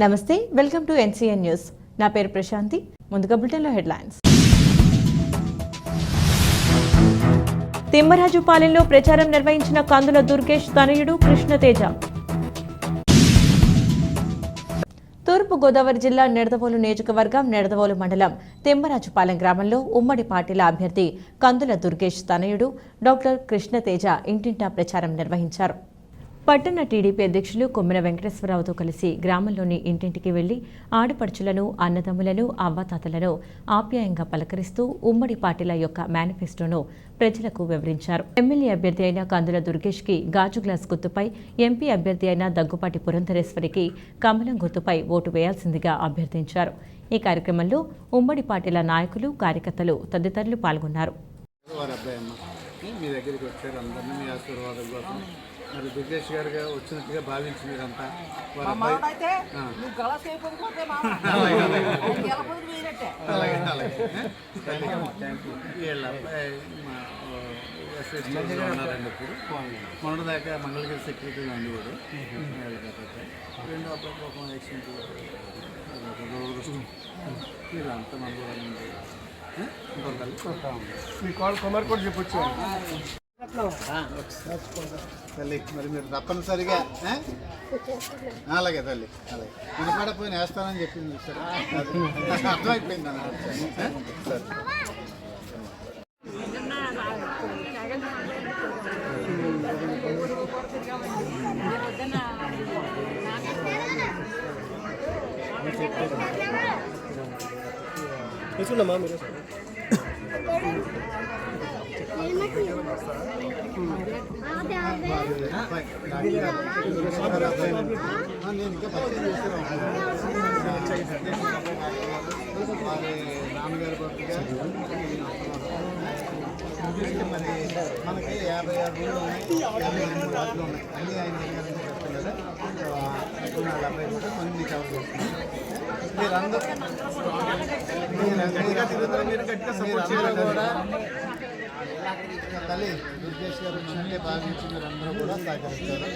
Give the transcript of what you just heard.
నమస్తే welcome to NCN news. నా పేరు ప్రశాంతి. ముందుగా బులెటిన్లో హెడ్లైన్స్. తిమ్మరాజుపాలెంలో ప్రచారం నిర్వహించిన కందుల దుర్గేష్ తనయుడు కృష్ణతేజ తూర్పు గోదావరి జిల్లా నిడదవోలు నియోజకవర్గం నిడదవోలు మండలం తిమ్మరాజుపాలెం గ్రామంలో ఉమ్మడి పార్టీల అభ్యర్థి కందుల దుర్గేష్ తనయుడు డాక్టర్ కృష్ణతేజ ఇంటింటా ప్రచారం నిర్వహించారు. పట్టణ టీడీపీ అధ్యక్షులు కొమ్మిన వెంకటేశ్వరరావుతో కలిసి గ్రామంలోని ఇంటింటికి వెళ్ళి ఆడపడుచులను అన్నదమ్ములను అవ్వాతాతలను ఆప్యాయంగా పలకరిస్తూ ఉమ్మడి పార్టీల యొక్క మేనిఫెస్టోను ప్రజలకు వివరించారు. ఎమ్మెల్యే అభ్యర్థి అయిన కందుల దుర్గేష్కి గాజు గ్లాస్ గుర్తుపై ఎంపీ అభ్యర్థి అయిన దగ్గుపాటి పురంధరేశ్వరికి కమలం గుర్తుపై ఓటు వేయాల్సిందిగా అభ్యర్థించారు. ఈ కార్యక్రమంలో ఉమ్మడి పార్టీల నాయకులు కార్యకర్తలు తదితరులు పాల్గొన్నారు. మీ దగ్గరికి వచ్చారు అందరినీ మీ ఆశీర్వాదం కోసం. మరి దుర్గేష్ గారుగా వచ్చినట్టుగా భావించి మీరంతా. అయితే నువ్వు గలస్ అయిపోతే మామ. గెలపోతే మీరట్టే అలాగే అలాగే. థ్యాంక్ యూ వీళ్ళ అబ్బాయి మా ఎస్ఎస్టీలో ఉన్నారండి ఇప్పుడు. మొన్నటిదాకా మంగళగిరి సెక్రటరీగా ఉండేవాడు. రెండో అబ్బాయి పాపం యాక్సిడెంట్ వీళ్ళంతా ఇంకొకళ్ళు. మీ కాల్ కుమార్ కూడా చెప్పొచ్చు. తల్లి మరి మీరు తప్పనిసరిగా? అలాగే తల్లి అలాగే. వినపడపోయిన వేస్తానని చెప్పింది సరే అర్థమైపోయింది అన్న సరే. తీసుకున్నామా మీరు? నాన్నగారి భక్తిగా మరి మనకి యాభై ఆరు రోజులు ఉన్నాయి యాభై ఎనిమిది వార్డులు ఉన్నాయి అన్నీ ఆయన దగ్గర చెప్తున్నారు ఇప్పుడు వాళ్ళ అబ్బాయి కూడా కొన్ని కూడా తల్లి దుర్గేష్ గారు నన్నే భావించి మీరందరూ కూడా సహకరిస్తారు.